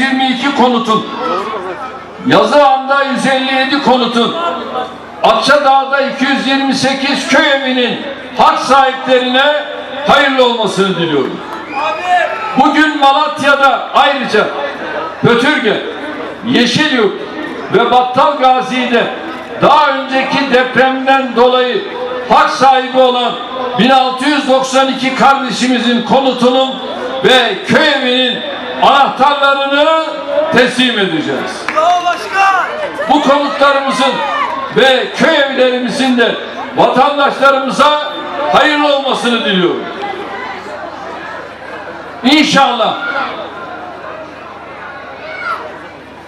122 konutun, Yazıhan'da 157 konutun, Akçadağ'da 228 köy evinin hak sahiplerine hayırlı olmasını diliyorum. Bugün Malatya'da ayrıca Pötürge, Yeşilyurt ve Battal Gazi'de daha önceki depremden dolayı hak sahibi olan 1692 kardeşimizin konutunun ve köy evinin anahtarlarını teslim edeceğiz. Bu konutlarımızın ve köy evlerimizin de vatandaşlarımıza hayırlı olmasını diliyorum. İnşallah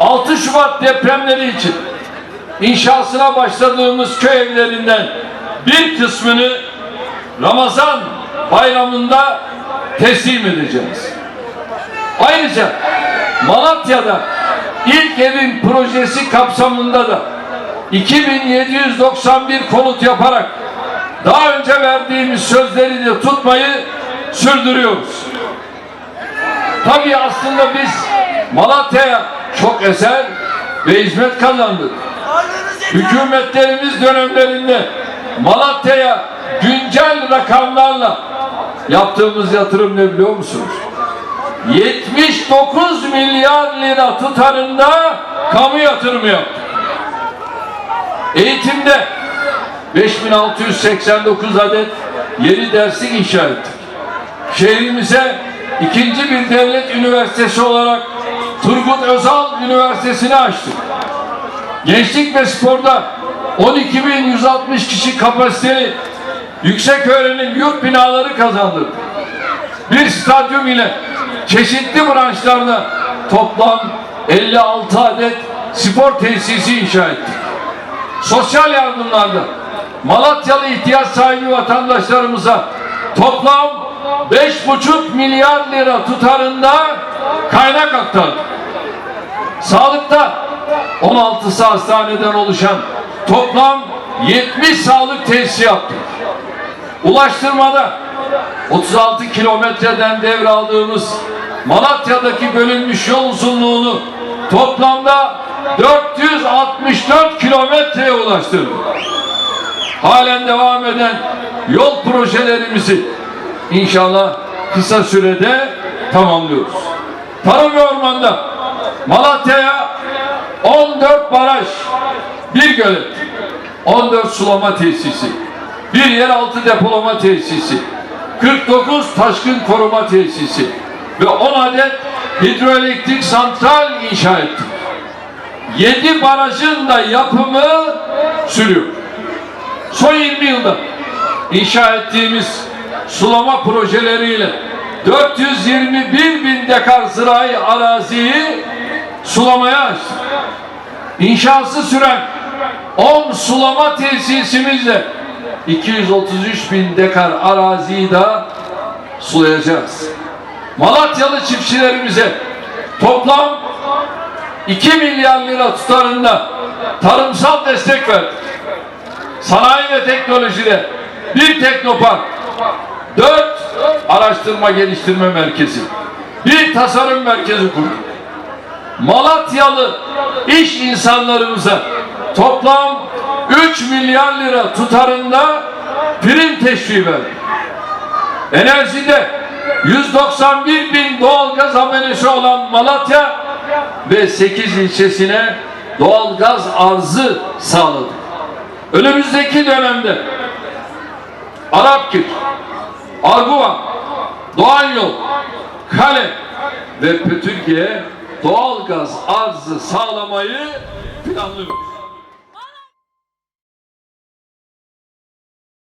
6 Şubat depremleri için inşasına başladığımız köy evlerinden bir kısmını Ramazan bayramında teslim edeceğiz. Ayrıca Malatya'da ilk evin projesi kapsamında da 2791 konut yaparak daha önce verdiğimiz sözleri de tutmayı sürdürüyoruz. Tabii aslında biz Malatya'ya çok eser ve hizmet kazandık. Hükümetlerimiz dönemlerinde Malatya'ya güncel rakamlarla yaptığımız yatırım ne biliyor musunuz? 79 milyar lira tutarında kamu yatırımı yaptık. Eğitimde 5689 adet yeni derslik inşa ettik. Şehrimize ikinci bir devlet üniversitesi olarak Turgut Özal Üniversitesi'ni açtık. Gençlik ve sporda 12.160 kişi kapasiteli yüksek öğrenim yurt binaları kazandırdık. Bir stadyum ile çeşitli branşlarda toplam 56 adet spor tesisi inşa ettik. Sosyal yardımlarda Malatyalı ihtiyaç sahibi vatandaşlarımıza toplam 5,5 milyar lira tutarında kaynak aktardık. Sağlıkta 16'sı hastaneden oluşan toplam 70 sağlık tesisi yaptık. Ulaştırmada 36 kilometreden devraldığımız Malatya'daki bölünmüş yol uzunluğunu toplamda 464 kilometreye ulaştırdık. Halen devam eden yol projelerimizi inşallah kısa sürede tamamlıyoruz. Tarım ve ormanda Malatya'ya 14 baraj, bir gölet, 14 sulama tesisi, bir yeraltı depolama tesisi, 49 taşkın koruma tesisi ve 10 adet hidroelektrik santral inşa ettik. 7 barajın da yapımı sürüyor. Son 20 yılda inşa ettiğimiz sulama projeleriyle 421 bin dekar zirai araziyi sulamaya açtık. İnşası süren 10 sulama tesisimizle 233 bin dekar araziyi da sulayacağız. Malatyalı çiftçilerimize toplam 2 milyar lira tutarında tarımsal destek verdik. Sanayi ve teknolojide bir teknopark, dört araştırma geliştirme merkezi, bir tasarım merkezi kurduk. Malatyalı iş insanlarımıza toplam 3 milyar lira tutarında prim verdik. Enerjide 191 bin doğalgaz abonesi olan Malatya ve 8 ilçesine doğalgaz arzı sağladık. Önümüzdeki dönemde Arapkir, Arguvan, Doğan Yol, Kale ve Pötürge'ye doğalgaz arzı sağlamayı planlıyoruz.